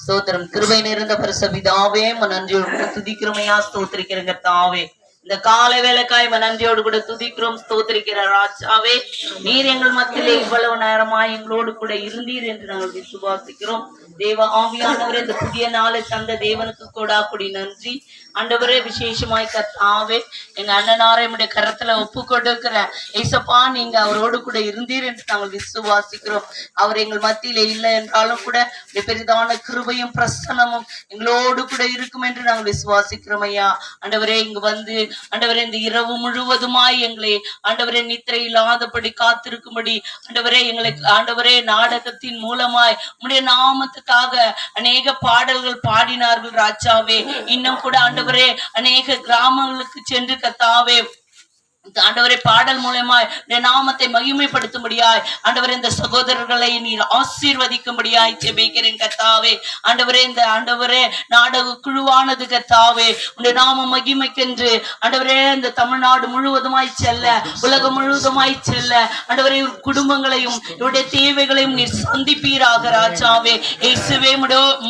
ஸ்தோத்திரம். கிருபை நிறைந்த பரிசபிதாவே நன்றி கூட துதிக்கிறமையா ஸ்தோத்திரிக்கிற தாவே இந்த கால வேலைக்காய் நன்றியோடு கூட துதிக்கிறோம் ஸ்தோத்திரிக்கிற ராஜாவே. நீர் எங்கள் மத்தியிலே இவ்வளவு நேரமா எங்களோடு கூட இருந்தீர் என்று நாங்கள் விசுவாசிக்கிறோம். தேவ ஆவியானவரே இந்த புதிய நாளை தந்த தேவனுக்கு கூடா கூடி நன்றி. அண்டவரே விசேஷமாய் கத்தாவே எங்க அண்ணனாரை நம்முடைய கரத்துல ஒப்பு கொடுக்கிற ஏசப்பா நீங்க அவரோடு கூட இருந்தீர் என்று நாங்கள் விசுவாசிக்கிறோம். அவர் எங்கள் மத்தியில இல்லை என்றாலும் கூட பெரிதான கிருபையும் பிரசனமும் எங்களோடு கூட இருக்கும் என்று நாங்கள் விசுவாசிக்கிறோம் ஐயா. அண்டவரே இங்கு வந்து ஆண்டவரே இந்த இரவு முழுவதுமாய் எங்களை ஆண்டவரே நித்திரை இல்லாதபடி காத்திருக்கும்படி ஆண்டவரே எங்களை ஆண்டவரே நாடகத்தின் மூலமாய் உடைய நாமத்துக்காக அநேக பாடல்கள் பாடினார்கள் ராஜாவே. இன்னும் கூட ஆண்டவரே அநேக கிராமங்களுக்கு சென்று கத்தாவே. ஆண்டவரே பாடல் மூலமாய் நாமத்தை மகிமைப்படுத்தும்படியாய் ஆண்டவரே இந்த சகோதரர்களை நீர் ஆசீர்வதிக்கும்படியாய் ஜெபிக்கிறேன் கத்தாவே ஆண்டவரே இந்த ஆண்டவரே நாடக குழுவானது கத்தாவே உடைய நாம மகிமைக்கென்று ஆண்டவரே இந்த தமிழ்நாடு முழுவதுமாய் செல்ல உலகம் முழுவதுமாய் செல்ல ஆண்டவரே குடும்பங்களையும் இவருடைய தேவைகளையும் நீர் சந்திப்பீராக ராஜாவே. இயேசுவே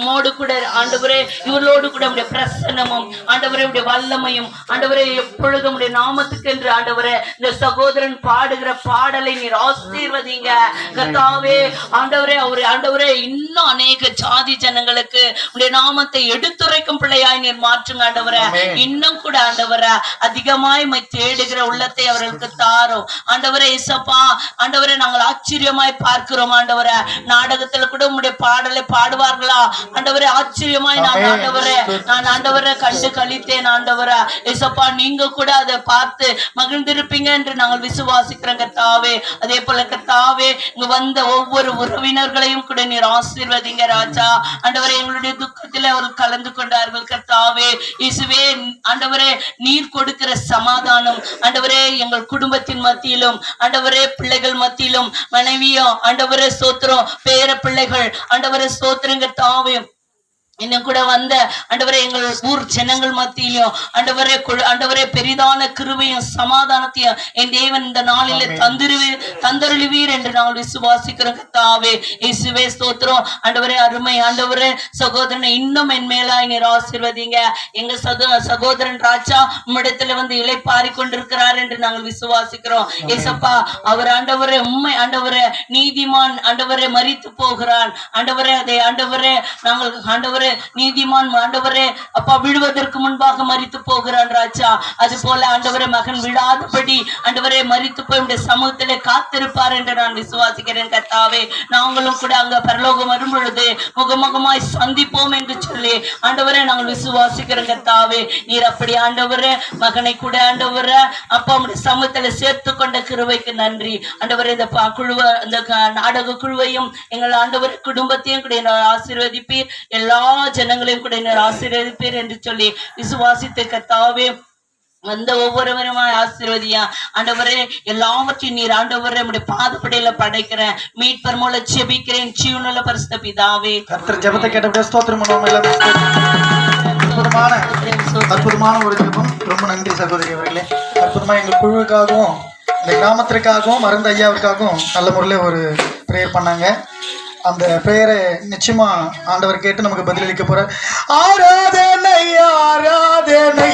மோடு கூட ஆண்டவரே இவர்களோடு கூட உடைய பிரசன்னமும் ஆண்டவரே உடைய வல்லமையும் ஆண்டவரே எப்பொழுதும் உடைய நாமத்துக்கு என்று ஆண்டவரே இந்த சகோதரன் பாடுகிற பாடலை நீர் ஆசீர்வதிங்க. கர்த்தாவே ஆண்டவரே அவரு ஆண்டவரே இன்னும் அநேக ஜாதி ஜனங்களுக்கு உடைய நாமத்தை எடுத்துரைக்கும் பிள்ளையாய் நீர் மாற்றுங்க ஆண்டவரே. இன்னும் கூட ஆண்டவரே அதிகமாய் தேடுகிற உள்ளத்தை அவர்களுக்கு தாரும். ஆண்டவரே இசப்பா ஆண்டவரே நாங்கள் ஆச்சரியமாய் பார்க்கிறோம் ஆண்டவரே. நாடகத்துல கூட உம்முடைய பாடலை பாடுவார்களா? ஆண்டவரே ஆச்சரியமாய் நான் ஆண்டவரே நான் ஆண்டவரை கண்டு கழித்தேன் ஆண்டவரே. இசப்பா நீங்க கூட அதை பார்த்து மகிழ்ந்திருப்பீங்க என்று நாங்கள் விசுவாசிக்கிறோம் கர்த்தாவே. அதே போல கர்த்தாவே இங்க வந்த ஒவ்வொரு உறவினர்களையும் கூட நீர் ஆசீர்வதிங்க ராஜா. ஆண்டவரே எங்களுடைய துக்கத்தில் அவர்கள் கலந்து கொண்டார்கள் கர்த்தாவே. இசுவே ஆண்டவரே நீர் கொடுக்கிற சமாதானம். ஆண்டவரே எங்கள் குடும்பத்தின் மத்தியிலும் ஆண்டவரே பிள்ளைகள் மத்தியிலும் மனைவியும் ஆண்டவரே சோத்திரம் பேர பிள்ளைகள் ஆண்டவரே சோத்திரங்க தாவையும் இன்னும் கூட வந்த ஆண்டவரே எங்கள் ஊர் ஜனங்கள் மத்தியிலும் ஆண்டவரே ஆண்டவரே பெரிதான கிருபையும் சமாதானத்தையும் என் தேவன் இந்த நாளிலே தந்திருவீர் தந்தருளுவீர் என்று நாங்கள் விசுவாசிக்கிறோம் கர்த்தாவே. இயேசுவே ஸ்தோத்திரம். ஆண்டவரே அருமை. ஆண்டவரே சகோதரனை இன்னும் என் மேலாய் நீர் ஆசீர்வதிங்க. எங்க சகோ சகோதரன் ராஜா உம்மிடத்துல வந்து இளைப்பாரி கொண்டிருக்கிறார் என்று நாங்கள் விசுவாசிக்கிறோம். ஏசப்பா அவர் ஆண்டவரே உண்மை ஆண்டவரே நீதிமான் ஆண்டவரே மரித்து போகிறான் ஆண்டவரே அதை ஆண்டவரே நாங்கள் ஆண்டவரே நீதிமான் ஆண்டவரே அப்பா விழுவதற்கு முன்பாக மறித்து போகிறான் ராஜா. அது போல ஆண்டவரே மகன் விழாதபடி ஆண்டவரே மறித்து போய் உடைய சமூகத்திலே காத்திருப்பார் என்று நான் விசுவாசிக்கிறேன் கத்தாவே நாங்களும் கூட அங்க பரலோகம் வரும் பொழுது முகமுகமாய் சந்திப்போம் என்று சொல்லி ஆண்டவரே நாங்கள் விசுவாசிக்கிறோம் கத்தாவே நீர் அப்படி ஆண்டவரே மகனை கூட ஆண்டவர அப்பா உடைய சமூகத்துல சேர்த்து கொண்ட கிருவைக்கு நன்றி. ஆண்டவரே இந்த குழுவ இந்த நாடக குழுவையும் எங்கள் ஆண்டவர் குடும்பத்தையும் கூட ஆசீர்வதிப்பீர். எல்லா ஜனங்களையும் கூட என்னை ஆசீர்வதிப்பீர் என்று சொல்லி விசுவாசித்து கத்தாவே வந்த ஒவ்வொருவருமாய் ஆசீர்வதியா? ஆண்டவரே எல்லாவற்றையும் நீர் ஆண்டவர் நம்முடைய பாதப்படையில படைக்கிறேன் மீட்பர் மூல செபிக்கிறேன் ஜீவனுள்ள பரிசுத்த பிதாவே. கர்த்தர் ஜெபத்தை கேட்டபடியே ஸ்தோத்திரம் அற்புதமான அற்புதமான ஒரு ஜெபம். ரொம்ப நன்றி சகோதரி அவர்களே. அற்புதமா எங்க குழுவுக்காகவும் இந்த கிராமத்திற்காகவும் மருந்து ஐயாவுக்காகவும் நல்ல முறையில் ஒரு ப்ரேயர் பண்ணாங்க. அந்த பெயரை நிச்சயமா ஆண்டவர் கேட்டு நமக்கு பதிலளிக்க போறார். ஆராதனை ஆராதனை.